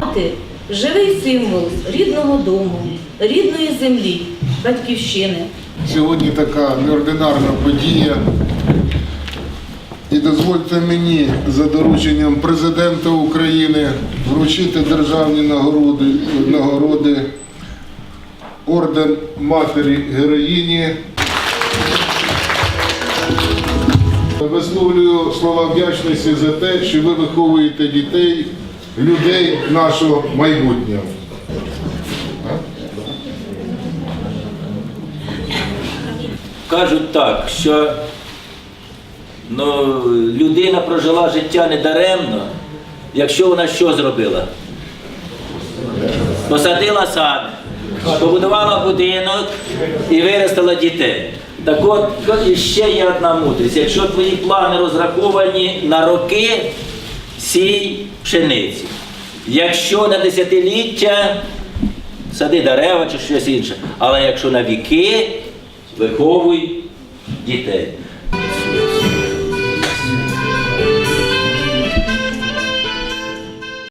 Мати живий символ рідного дому, рідної землі, батьківщини. Сьогодні така неординарна подія. І дозвольте мені за дорученням президента України вручити державні нагороди, нагороди орден Матері Героїні. Висловлюю слова вдячності за те, що ви виховуєте дітей, людей нашого майбутнього. Кажуть так, що ну, людина прожила життя недаремно, якщо вона що зробила? Посадила сад, побудувала будинок і виростила дітей. Так от, і ще є одна мудрість. Якщо твої плани розраховані на роки, сій пшениці. Якщо на десятиліття, сади дерева чи щось інше. Але якщо на віки, виховуй дітей.